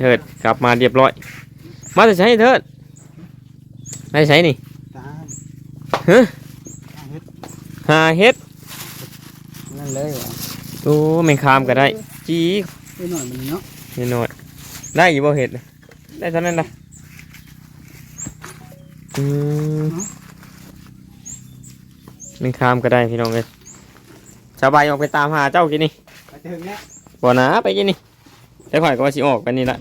เถิดกลับมาเรียบร้อย มาจะใช้เถิดมาจะใช้นี่ตามฮะตามเฮ็ดหาเฮ็ดนั่นเลยว่ะโอ้แมงคามก็ได้ จีไปหน่อยมันเนาะนิดหน่อยได้อยู่บ่เห็ดน่ะได้เท่านั้นละอืมแมงคามก็ได้พี่น้องเลยสบายออกไปตามหาเจ้ากินนี่ไปถึงเนี้ยบ่นะไปกินนี่ แต่ข่อยก็ว่าสิออกไปนี่ละ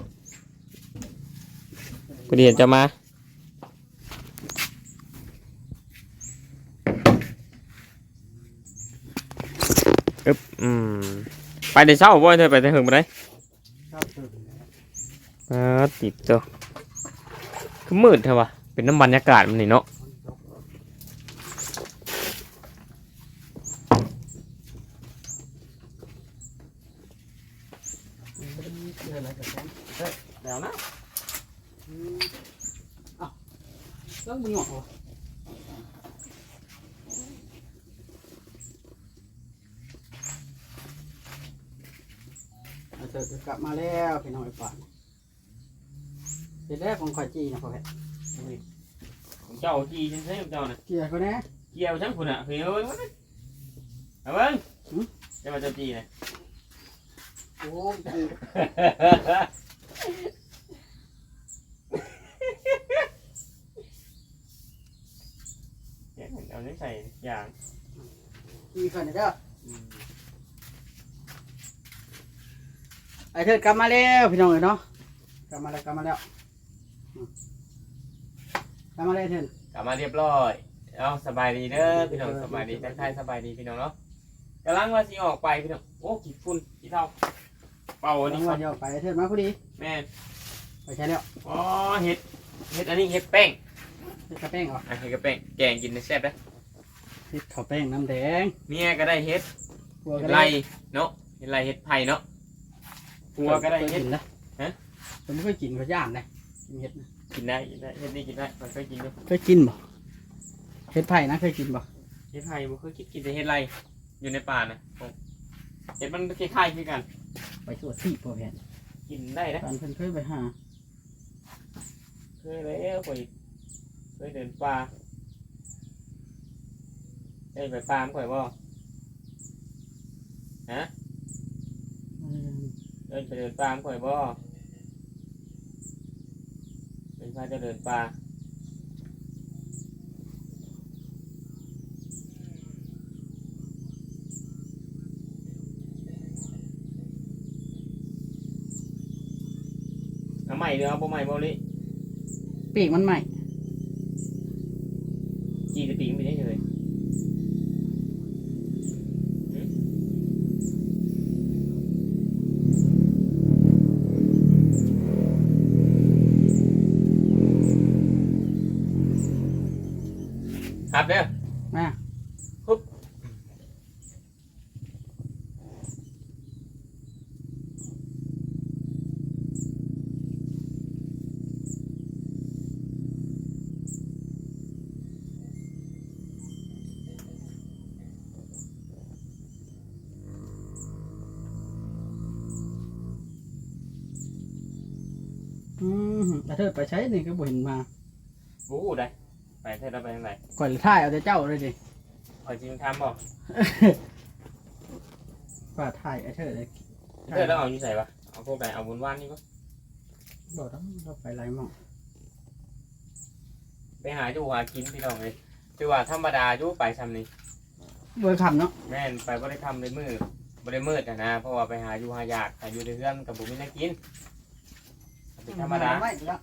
กูเดียนจะมาอึ๊บอืมไปได้เช้าบ่เธอไปแต่หึงบ่ได้ชอบถึงอ่าติดตัวคือมืดเถอะวะเป็นน้ำบรรยากาศมันนี่เนาะ เรื่องอะไรกับฉันแล้วนะเรื่องมึงหงอกวะเอาเธอจะกลับมาแล้วพี่น้องไอ้ป่านเป็นแรกของข่อยจีนะพ่อแพทย์เจ้าจีฉันใช่เจ้าน่ะเกียร์เขาแน่เกี่ยวฉันคุณอะเฮ้ยเอ้ยมันเอาเบิ้งหืมจะมาเจ้าจีนะโอ้ย จีเดี๋ยวเอาเนื้อใส่อย่างจีข่อยนะเด้ออืมไอ้เธอกลับมาแล้วพี่น้องเอ้ยเนาะกลับมาแล้วกลับมาแล้วอืมกลับมาแล้วเถินกลับมาเรียบร้อย เอาสบายดีเด้อพี่น้องสบายดีทักทายสบายดีพี่น้องเนาะกำลังว่าสิออกไปพี่น้อง โอ้กี่ฝุ่นกี่เท่า เป่าอันนี่นี้ก่ว่าอนจะออกไปไอ้เถินมาพอดีแม่นไปใช้แล้วอ๋อเห็ดเห็ดอันนี้เห็ดแป้งเฮ็ดข้าวแป้งเหรออะเห็ดกับแป้งแกงกินได้แซ่บนะเฮ็ดข้าวแป้งน้ำแดงเมียก็ได้เห็ดพัวเห็ก็ดไรเนาะเห็ดไรเห็ดไผ่เนาะผัวก็ได้เห็ดกินนะฮะ ผมไม่เคยกินข้าวย่านนะกินเห็ดนะกินได้กินได้เห็ดนี่กินได้มันเคยกินด้วยเคยกินบ่เห็ดไผ่นะเคยกินบ่เห็ดไผ่บ่เคยกินกินแต่เห็ดไรอยู่ในป่านะโอ้เห็ดมันคล้ายๆคือกัน ไปสวดที่พ่อแม่นกินได้นะตอนเพิ่นเคยไปหาเคยแล้วเคยเคยเดินป่าได้ไปป่าไม่ค่อยบ่อืมเดินไปเดินป่าไม่ค่อยบ่เป็นพาจะเดินป่า ใหม่เดี๋ยวเอาบ่ใหม่บ่ลิปีกมันใหม่จีจะปีกไม่ได้เลยครับเด้อมา ไปใช้นี่ก็บ่เห็นมาบู๊ได้ไปเท่าเราไปทางไหนก่อนถ่ายเอาแต่เจ้าเลยดิคอยจริงทำบ่ว่าถ่ายไอ้เธอเลยเธอต้องเอาอยู่ใส่ปะเอาพวกไหนเอาบุญว่านนี่ปะบอกต้องเราไปไรมั่งไปหาจูหากินพี่น้องเลยจูว่าธรรมดาจูไปทำนี่เบอร์คำเนาะแม่นไปบ่ได้ทำในมือบ่ได้มืดอะนะเพราะว่าไปหาอยู่หายากหาอยู่ในเรือนกับบุญไม่น่ากินเป็นธรรมดา ไม่ละ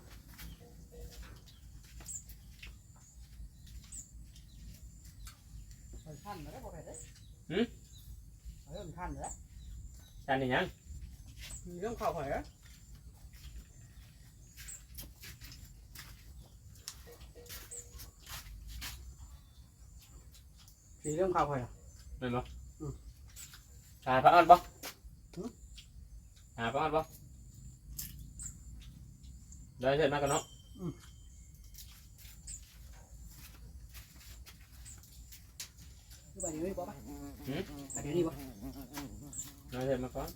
ท่านแล้วบ่ไปเด้เริ่มท่านแล้วกันนี่ยังมีเรื่องข้าวหอยเหรอมีเรื่องข้าวหอยเหรอเห็นปะอืมหาพระอ้อนปะอืมหาพระอ้อนปะเดี๋ยวเสร็จมากันเนาะ ไปเดี๋ยวนี้บ่ปะไปเดี๋ยวนี้บ่มาเถอะมาก่อน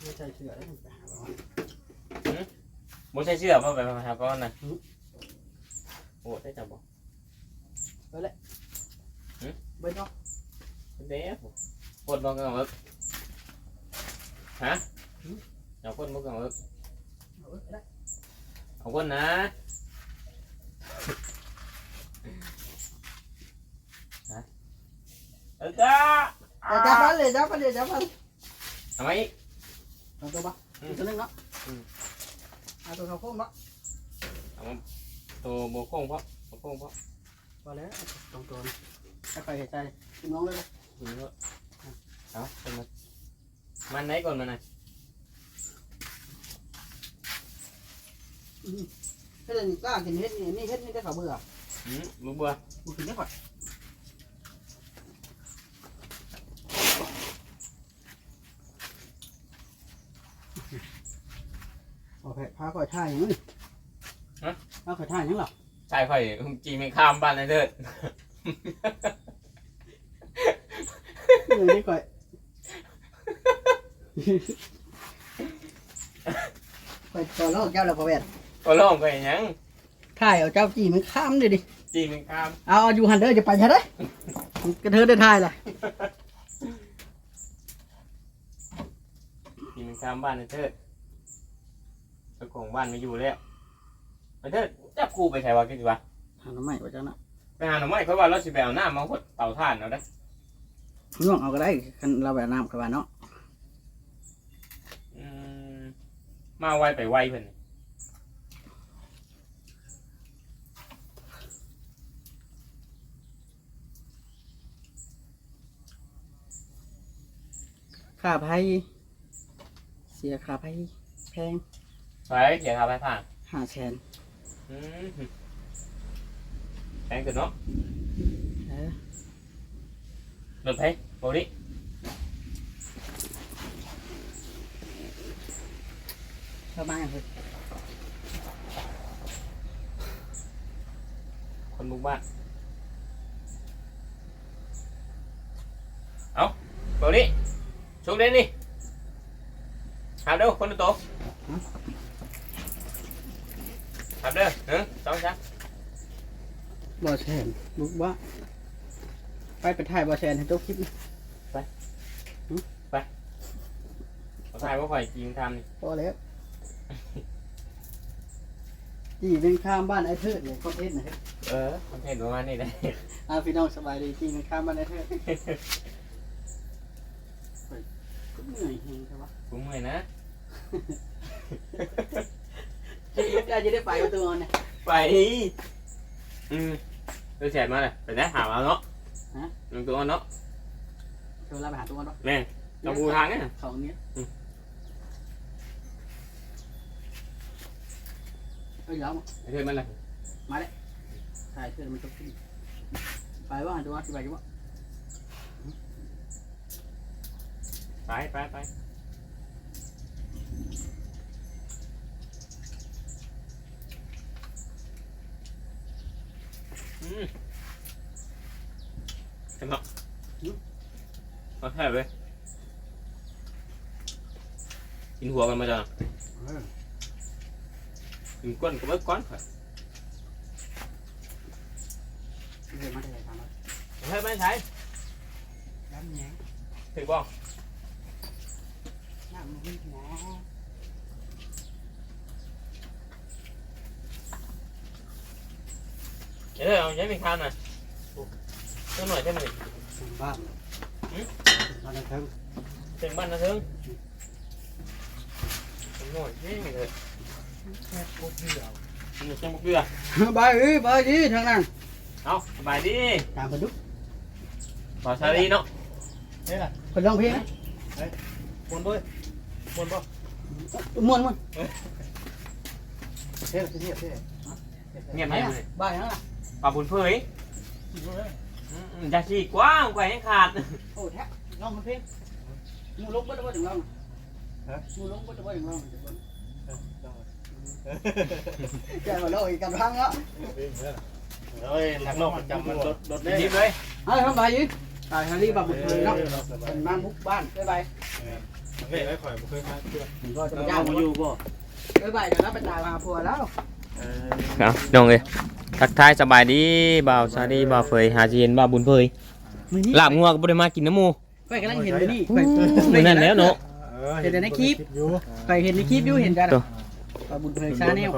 ไม่ใช่เสือแล้วมันไปหาบ่บ่ใช่เสื้อมาไปหาก่อนนะโอ้ได้จังบ่ กังเอิกฮะเอาคนบ่กังเอิกเอาไว้ได้เอาคนนะฮะเอิกจ้าเอาจับมันเลยจับมันเลย จับมันทำไมอีกเอาตัวบ่อือีมกตัวหนึงเนาะอืมเอาตัวเขาโค้งเนาะเอามาตัวโบโค้งเพราะโบโค้งเพราะพอแล้วตรงตัวนี้ให้ไปเห็นใจกินน้องเลยอืมเอาเอาคนมามันไหนก่อนมันไหนเฮ็ดอันนี้กล้ากินเฮ็ดนี่นี่เฮ็ดนี่ได้เขาเบื่ออืมบุเบื่อกูกินได้ก่อนโอเคพาก่อยท่าอย่างนี้พาก่อยท่าอย่างนี้หรอ ใช่ค่อยจีไม่ข้ามบ้านเลยเด้อเงินนี่ก่อยก่อยก่อยลอกเจ้าแล้วพอแวดก็ร้องไปยังถ่ายเอาเจ้าจีมันข้ามดิดิ จีไม่ข้ามเอาเอาอยู่หันเด้อจะไปใช่ไหมกระเทอได้ถ่ายล่ะจีไม่ข้ามบ้านเลยเด้อเจ้าของบ้านไม่อยู่แล้ว ไปเด้อจับครูไปใส่วะกินดีวะหาหน่อไม้ว่าเจ้านะไปหาหน่อไม้เขาว่าเราสิไปเอาน้ำมาหดเตาถ่านเอาได้อน้องเอาก็ได้คันเราแบบน้ำกับว่าเนาะอืมมาไวไปไวเพิ่นค่าไพ่เสียค่าไพ่แพงไปเขียนทาไปผ่านห้าแสน อืมแพงเกินเนาะเออรถไฟโบดิประมาณนั้นเลย คนบุกบ้านเอาโบดิชุกเด่นนี่หาเด้อคนโตหาเด้อหนึ่งสองสามบ่แสนลูกว่าไปไปถ่ายบ่แสนให้ตัวคลิปนี่เอาถ่ายว่าข่อยจริงทำนี่พอแล้วจีเป็นข้ามบ้านไอ้เทิดเนี่ยคอนเทนต์นะครับเออคอนเทนต์ประมาณนี้ได้อาพี่น้องสบายดีจีเป็นข้ามบ้านไอ้เทิดก็เหนื่อยเฮงใช่ปะกูเมื่อยนะ จีลูกยายจะได้ไปประตูนเนี่ย ไป อืมดูแชทมาเลยไปได้หามาเนาะลงตัวเนาะเธอลาไปหาตัวเนาะแม่งต้องบูทางเนี่ยสองเนี้ยอืมเอ้ยเดี๋ยวไอ้เธอมันเลยถ่ายเทิดมันจบที่ไปว่าหาตัวที่ไปกี่ว่าไปไปไปอืม เห็นเนาะมาแค่เลยกินหัวกันมาจ้ะกินก้นก็ไม่ก้อนค่ะเดี๋ยวมาได้ทำแล้วเฮ้ยไม่ใช่ย้ำแย้งถึงบอกน้ำมันวิ่งหมอ เดี๋ยวเอาย้ายไปทานหน่อยตัวหน่อยใช่ไหมบ้านบ้านเทิงถึงบ้านนะเถิงตัวหน่อยนี่เลยแค่พวกเดียวหนูจังบุกเรือบายดีบายดีทางนั้นเอาสบายดีตามไปดูขอชาลีเนาะคนร้องเพลงนะมวนด้วยมวนป่ะม่วนม่วนเท่เท่เท่เงียบเงียบเลยบ้านยังไง ปลาบุญเผยจะฉีกกว้างกว่าให้ขาด โอ้แท้ร้องเพลงมูลกบ่ได้บ่ถึงร้องมูลกบ่ได้บ่ถึงร้องแกมาโลอีกกันพังแล้วเฮ้ยทางนอกมันจำมันรถรถยิบเลยเฮ้ยทำไมยิตายฮารี่บับบุญเลยเนาะเป็นมาบุกบ้านไปไปเฮ้ยไอ้ข่อยบ่เคยมาเพื่อนมันก็จะเราย่างมาอยู่บ่เอ้ยใบเดี๋ยวเราไปตายมาพัวแล้วเออ เอาน้องเอ้ยทักทายสบายดีบ่าวซาดีบ่าวเฟยหาสิเห็นบ่าวบุญเฟยมือนี้ลาบงัวก็บ่ได้มากินน้ำหมูไปกำลังเห็นอยู่นี่ไปมื้อนั้นแล้วเนาะเออเห็นแต่ในคลิป อยู่ไปเห็นในคลิปอยู่เห็นกันตัว ปลาบุญเพลชาแนล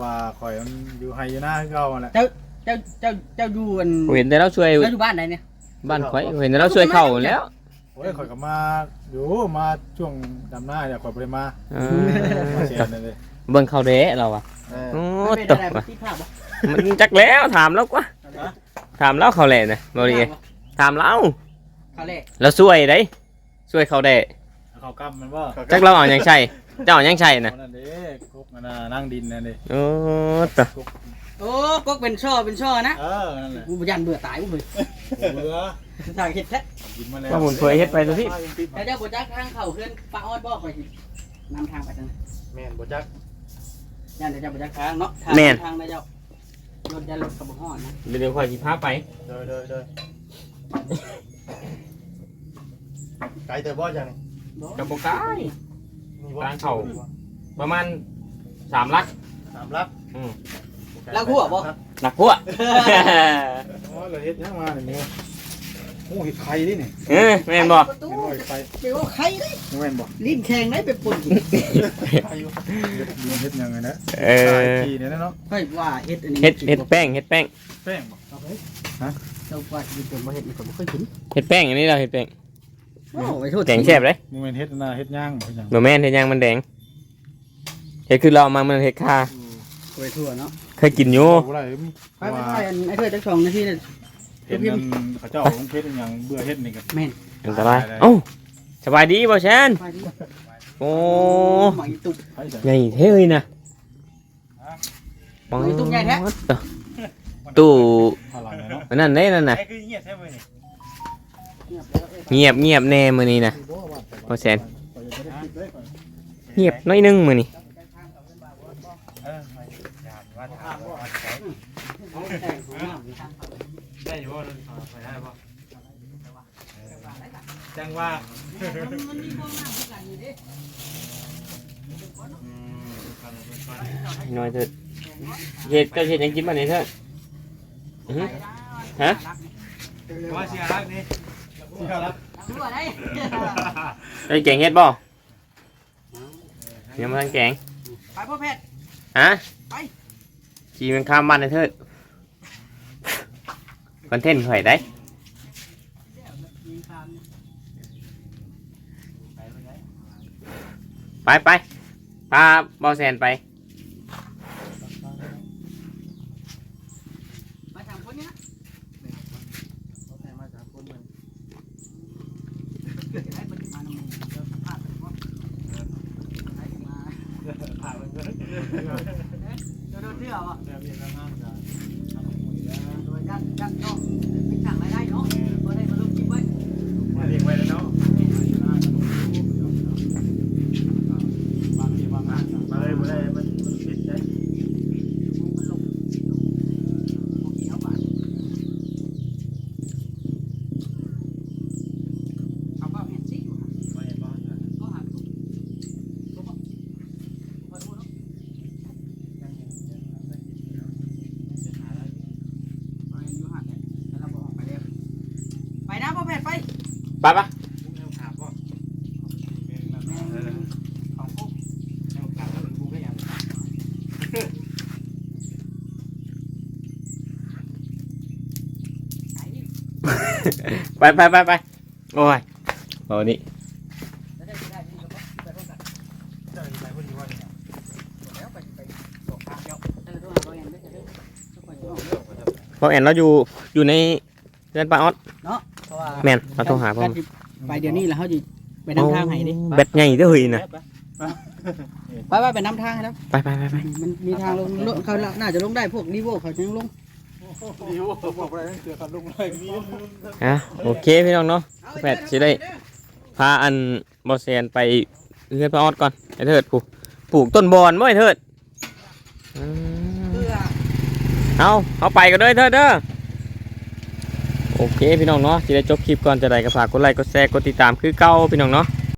ว่าข่อยมันอยู่ไฮอยู่หน้าคือเก่าแหละเจ้าเจ้าเจ้าเจ้าอยู่อันเห็นแต่เราช่วยเจ้าอยู่บ้านไหนเนี่ยบ้านข่อยเห็นแต่เราช่วยเข้าแล้วโอ้ยข่อยก็มาอยู่มาช่วงดำหน้าเนี่ยข่อยบ่ได้มาเอมาอเสียนั่นเลยเบิ่งเข้าเด้เราอะเออโอ้มันเป็นตอะกไรว่ะ ที่ภาพวะ มันจักแล้วถามแล้วกว่าถามแล้วเขาแหละนะบ่ดีถามเราเขาเล่เราช่วยได้ช่วยเขาได้เขากำมันบ่จักเราเอาหยังใช่เจ้าเอาหยังใช่นะนั่นเด้กกนั่นน่ะนั่งดินนั่นเด้โอ้ตะโอ้ก็เป็นช่อเป็นช่อนะเออนั่นแหละกูยันเบื่อตายกูเลยเบื่อทางเห็ดแท้กินมาแล้วว่าบุญเฟยเฮ็ดไปตัวที่แต่เจ้าบ่จักทางเข้าเพื่อนป้าออดบอกไปสินำทางไปทางนั้นแม่นบ่จักยันเดี๋ยวเจ้าบ่จักทางเนาะทางแม่นทางได้เจ้า รถยันรถกระบะห้อนนะเดี๋ยวข่อยสิพาไปเด้อเด้อเด้อไกลแต่บ่จังกับบ่กายนี่บ่ทางเข้า ประมาณ3ลัก สามลักอืมแล้วหัวบ่ หนักหัวอ๋อเราเฮ็ดยังมาเนี่ย โอ้เห็ดไข่ดินี่เออแม่นบ่ประตูเห็นบ่เห็ดไข่ไปว่าใครเลยแม่นบ่ลิ้นแข็งได้ไปปุ่นกินไข่อยู่เฮ็ดเฮ็ดยังไงนะเออทีเนี่ยนะเนาะค่อยว่าเฮ็ดอันนี้เฮ็ดเฮ็ดแป้งเฮ็ดแป้งแป้งบ่เอาไปเจ้าว่าสิเป็นบ่เฮ็ดมันก็บ่เคยกินเฮ็ดแป้งอันนี้เราเฮ็ดแป้งโอ้ไปโทษแกงแซ่บเลยมึงเป็นเฮ็ดนาเฮ็ดย่างบ่ยังบ่แม่นเฮ็ดหยังมันแดงเฮ็ดคือเราเอามามันเฮ็ดคาไปทั่วเนาะเคยกินอยู่บ่ได้ไปไปไปอันไอ้เธอจักสองนาทีน่ะ เห็นมันเขาเจ้าของเพชรยังเบื่อเฮ็ดนี่กันแม่นอันตรายเอ้าสบายดีบ่แชนไปดิโอ้หมอยตุก ไผใส่ใหญ่เท่เลยนะโอ้ยตู้ใหญ่แท้ ตู้พลังเนาะอันนั่นเด้นั่นน่ะไอ้คือเงียบแท้มื้อนี่เงียบเงียบแน่มื้อนี้นะพอแสนเงียบน้อยนึงมื้อนี้ เออว่าถามว่า ได้อยู่บ่ไปได้บ่ จังว่าน้อยเถิดเฮ็ดก็เฮ็ดหยังกินบัดนี้เถิดอื้อหือฮะว่าเสียรักนี่เสียรักได้แกงเฮ็ดบ่ยังบ่ทันแกงไปพ่อแพทย์ฮะไปขี่มันข้ามบ้านให้เถิดคอนเทนต์ข่อยได้ ไปไปพาบอแซนไป มาถามคนนี้นะให้ปฏิมาณมึงเดี๋ยวสัมภาษณ์ไปก่อนให้มาเดี๋ยวโดนเที่ยวอะโดยยันยันเนาะ ไปปะแม่ของพวกไหนไปไปไปไปโอ้ยโอ้นี่แล้วได้ได้ดีแล้วก็ไปร่วมกันแล้วไปไปสองทางเดียวเออต้องหาเราเองไม่ใช่เรื่องทุกคนต้องเลือกเพราะแอนเราอยู่อยู่ในเรือนปลาออดเพราะ ว่าแม่นเราโทรหาพ่อ ไปเดี๋ยวนี้แล้วเขาจะไปนำทางให้ดิแบตใหญ่เด้อเฮ้ยนะไปไปไปนำทางให้แล้วไปไปไปไปมันมีทางลงลงเขาน่าจะลงได้พวกรีโวเขาจะลงดิวบอกอะไรเสือขับลุงเลยมีอะโอเคพี่น้องเนาะแพทย์สิได้พาอันบอแซนไปเรือนปลาออดก่อนไอ้เถิดปลูกปลูกต้นบอนบ่ไอ้เถิดอืมเพื่อเอาเอาไปกันด้วยเถิดเด้อ โอเคพี่น้องเนาะจะได้จบคลิปก่อนจะได้ก็ฝากกดไลค์กดแชร์กดติดตามคือเก่าพี่น้องเนาะ